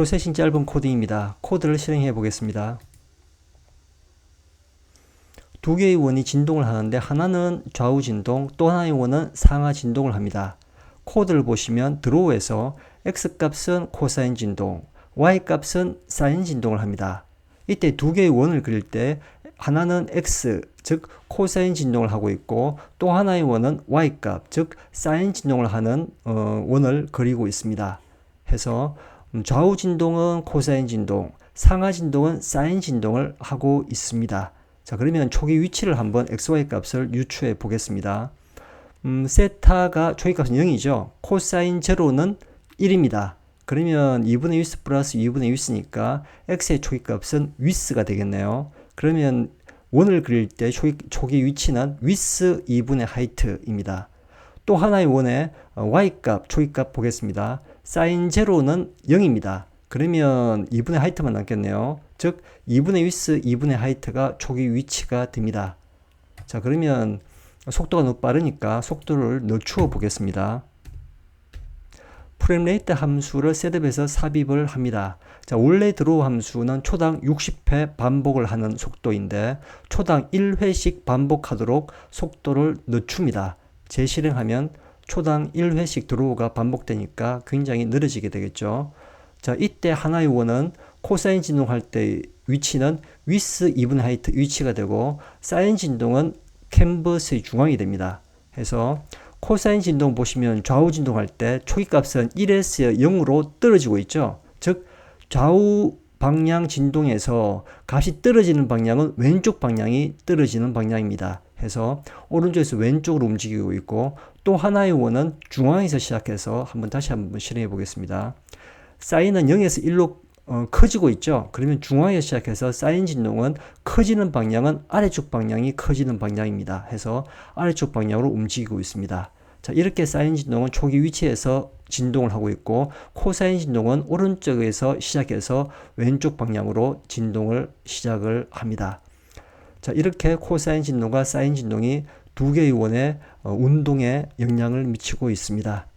프로세싱 짧은 코딩입니다. 코드를 실행해 보겠습니다. 두 개의 원이 진동을 하는데 하나는 좌우 진동, 또 하나의 원은 상하 진동을 합니다. 코드를 보시면 드로우에서 x 값은 코사인 진동, y 값은 사인 진동을 합니다. 이때 두 개의 원을 그릴 때 하나는 x 즉 코사인 진동을 하고 있고 또 하나의 원은 y 값 즉 사인 진동을 하는 어, 원을 그리고 있습니다. 해서 음, 좌우 진동은 코사인 진동, 상하 진동은 사인 진동을 하고 있습니다. 자, 그러면 초기 위치를 한번 xy 값을 유추해 보겠습니다. 음, 세타가 초기 값은 0이죠. 코사인 제로는 1입니다. 그러면 2분의 위스 플러스 2분의 위스니까 x의 초기 값은 위스가 되겠네요. 그러면 원을 그릴 때 초기, 초기 위치는 위스 2분의 하이트입니다. 또 하나의 원의 어, y값, 초기 값 보겠습니다. 사인 제로는 0입니다. 그러면 2분의 하이트만 남겠네요. 즉 2분의 위스 2분의 하이트가 초기 위치가 됩니다. 자 그러면 속도가 너무 빠르니까 속도를 늦추어 보겠습니다. 프레임 레이트 함수를 셋업해서 삽입을 합니다. 자, 원래 드로우 함수는 초당 60회 반복을 하는 속도인데 초당 1회씩 반복하도록 속도를 늦춥니다. 재실행하면 초당 1회씩 드로우가 반복되니까 굉장히 느려지게 되겠죠. 자, 이때 하나의 원은 코사인 진동할 때 위치는 위스 이분 하이트 위치가 되고 사인 진동은 캔버스의 중앙이 됩니다. 해서 코사인 진동 보시면 좌우 진동할 때 초기 값은 1에서 0으로 떨어지고 있죠. 즉 좌우 방향 진동에서 값이 떨어지는 방향은 왼쪽 방향이 떨어지는 방향입니다. 해서 오른쪽에서 왼쪽으로 움직이고 있고 또 하나의 원은 중앙에서 시작해서 한번 다시 한번 실행해 보겠습니다. 사인은 0에서 1로 어, 커지고 있죠. 그러면 중앙에서 시작해서 사인 진동은 커지는 방향은 아래쪽 방향이 커지는 방향입니다. 해서 아래쪽 방향으로 움직이고 있습니다. 자, 이렇게 사인 진동은 초기 위치에서 진동을 하고 있고 코사인 진동은 오른쪽에서 시작해서 왼쪽 방향으로 진동을 시작을 합니다. 자, 이렇게 코사인 진동과 사인 진동이 두 개의 원의 어, 운동에 영향을 미치고 있습니다.